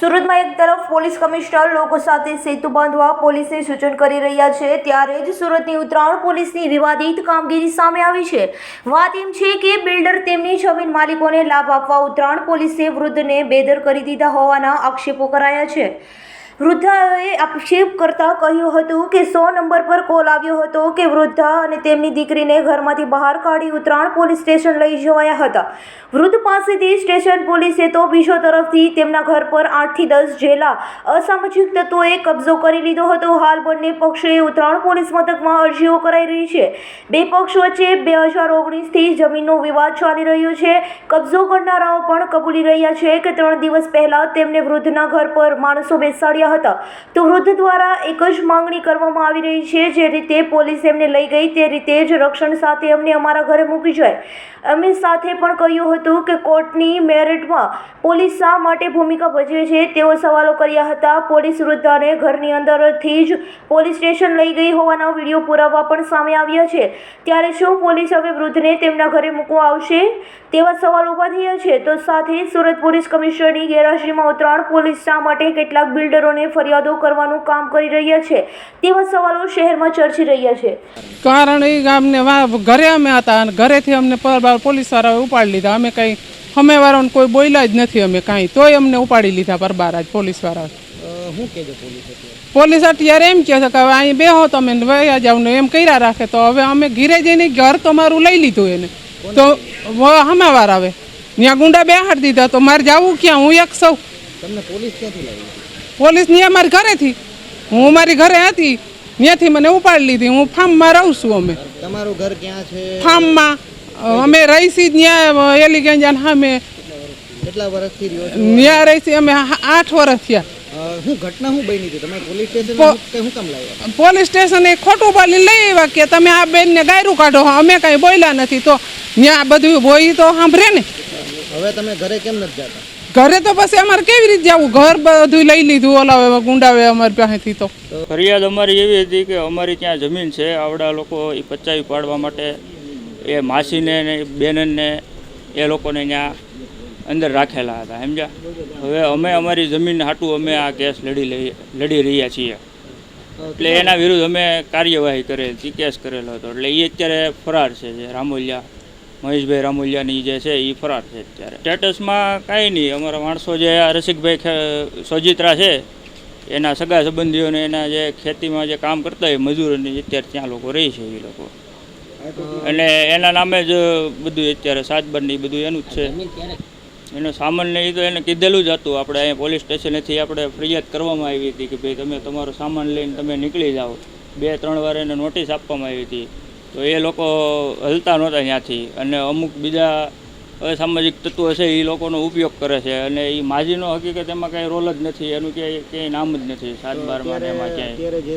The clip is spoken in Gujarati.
સુરતમાં એક તરફ પોલીસ કમિશનર લોકો સાથે સેતુ બાંધવા પોલીસને સૂચન કરી રહ્યા છે, ત્યારે જ સુરતની ઉત્તરાયણ પોલીસની વિવાદિત કામગીરી સામે આવી છે. વાત એમ છે કે બિલ્ડર તેમની જમીન માલિકોને લાભ આપવા ઉત્તરાયણ પોલીસે વૃદ્ધને બેદર કરી દીધા હોવાના આક્ષેપો કરાયા છે. વૃદ્ધાએ આક્ષેપ કરતા કહ્યું હતું કે સો નંબર પર કોલ આવ્યો હતો કે વૃદ્ધા અને તેમની દીકરીને ઘરમાંથી બહાર કાઢી ઉત્તરાયણ પોલીસ સ્ટેશન લઈ જવાયા હતા. વૃદ્ધ પાસેથી સ્ટેશન પોલીસે તો બીજો તરફથી તેમના ઘર પર આઠથી દસ જેલા અસામાજિક તત્વોએ કબજો કરી લીધો હતો. હાલ બંને પક્ષોએ ઉત્તરાયણ પોલીસ મથકમાં અરજીઓ કરાઈ રહી છે. બે પક્ષ વચ્ચે બે હજાર ઓગણીસથી જમીનનો વિવાદ ચાલી રહ્યો છે. કબજો કરનારાઓ પણ કબૂલી રહ્યા છે કે ત્રણ દિવસ પહેલાં તેમને વૃદ્ધના ઘર પર માણસો બેસાડ્યા હતા. તો વૃદ્ધ દ્વારા એક જ માંગણી કરવામાં આવી રહી છે. જે રીતે પોલીસ એમને લઈ ગઈ, તે રીતે જ રક્ષણ સાથે અમને અમારા ઘરે મૂકી જાય. અમે સાથે પણ કહ્યું હતું કે કોર્ટની મેરિટમાં પોલીસ શા માટે ભૂમિકા ભજવે છે, તેઓ સવાલો કર્યા હતા. પોલીસ વૃદ્ધાને ઘરની અંદરથી જ પોલીસ સ્ટેશન લઈ ગઈ હોવાના વીડિયો પુરાવા પણ સામે આવ્યા છે. ત્યારે શું પોલીસ હવે વૃદ્ધને તેમના ઘરે મૂકવા આવશે? તેવા સવાલ ઊભા થયા છે. તો સાથે સુરત પોલીસ કમિશનરની ગેરહાજરીમાં ઉત્તરાયણ પોલીસ શા માટે કેટલાક બિલ્ડરોને ફરિયાદો કરવાનું કામ કરી રહ્યા છે. તેવા સવાલો શહેરમાં ચર્ચી રહ્યા છે. કારણ એ અમને વા- ઘરે અમે હતા અને ઘરેથી અમને પરબાર પોલીસવાળાએ ઉપાડી લીધા. અમે કંઈ હમેવાળાને કોઈ બોલ્યા જ નથી અમે કાંઈ. તોય અમને ઉપાડી લીધા પરબાર આજ પોલીસવાળા શું કહેજો પોલીસ અત્યારે? પોલીસ અત્યારે એમ કહે છે કે હવે અહીં બેહો તમે વયા જાવ ને એમ કર્યા રાખે. તો હવે અમે ઘીરે જઈને ઘર તો મારું લઈ લીધું એને. તો હમાવાર આવે. ત્યાં ગુંડા બેહાડી દીધા. તો મારે જવું ક્યાં? હું એક સૌ. તમને પોલીસ ક્યાંથી લાવી? પોલીસ અમારી મારી ઘરેથી. હું મારી ઘરે હતી ત્યાંથી મને ઉપાડી લીધી. હું ફાર્મમાં રહું છું અમે. તમારું ઘર ક્યાં છે? ફાર્મમાં અમે રહીશી ત્યાં એલિગેન્જાન સામે કેટલા વર્ષથી રહ્યો ત્યાં રહીશી અમે આઠ વર્ષ થયા. ઘટના શું બની હતી? તમે પોલીસ સ્ટેશન કામ લાવ્યા? પોલીસ સ્ટેશને ખોટું બોલી લઈ આવ્યા કે તમે આ બેનને ગાયરું કાઢો. અમે કાંઈ બોલ્યા નથી. તો ત્યાં બધું બોઈ તો સાંભળે ને. હવે તમે ઘરે કેમ નથી જતા? ઘરે તો પછી અમારે કેવી રીતે જવું? ઘર બધું લઈ લીધું ઓલા ગુંડાવે અમારી પાસેથી તો. ફરિયાદ અમારી એવી હતી કે અમારી ત્યાં જમીન છે, આવડા લોકો એ પચાવી પાડવા માટે એ માસીને ને બેનને એ લોકોને ત્યાં અંદર રાખેલા હતા, સમજ્યા? હવે અમે અમારી જમીન હાટું અમે આ કેસ લડી લઈ, લડી રહ્યા છીએ. એટલે એના વિરુદ્ધ અમે કાર્યવાહી કરેલ કેસ કરેલો હતો. એટલે એ અત્યારે ફરાર છે જે રામોલિયા મહેશભાઈ રામુલિયાની જે છે એ ફરાર છે અત્યારે. સ્ટેટસમાં કાંઈ નહીં. અમારા માણસો જે આ રસિકભાઈ સોજિત્રા છે, એના સગા સંબંધીઓને એના જે ખેતીમાં જે કામ કરતા હોય મજૂરોને, અત્યારે ત્યાં લોકો રહે છે એ લોકો. અને એના નામે જ બધું અત્યારે સાતબારની બધું એનું જ છે. એનો સામાન ને એ તો એને કીધેલું જ હતું. આપણે અહીંયા પોલીસ સ્ટેશનેથી આપણે ફરિયાદ કરવામાં આવી હતી કે ભાઈ તમે તમારો સામાન લઈને તમે નીકળી જાઓ. બે, ત્રણ વાર એને નોટિસ આપવામાં આવી હતી. તો એ લોકો હલતા નહોતા ત્યાંથી. અને અમુક બીજા અસામાજિક તત્વો છે એ લોકોનો ઉપયોગ કરે છે. અને એ માજીનો હકીકત એમાં કાંઈ રોલ જ નથી. એનું ક્યાંય ક્યાંય નામ જ નથી. સાત બારમાં એમાં ક્યાંય.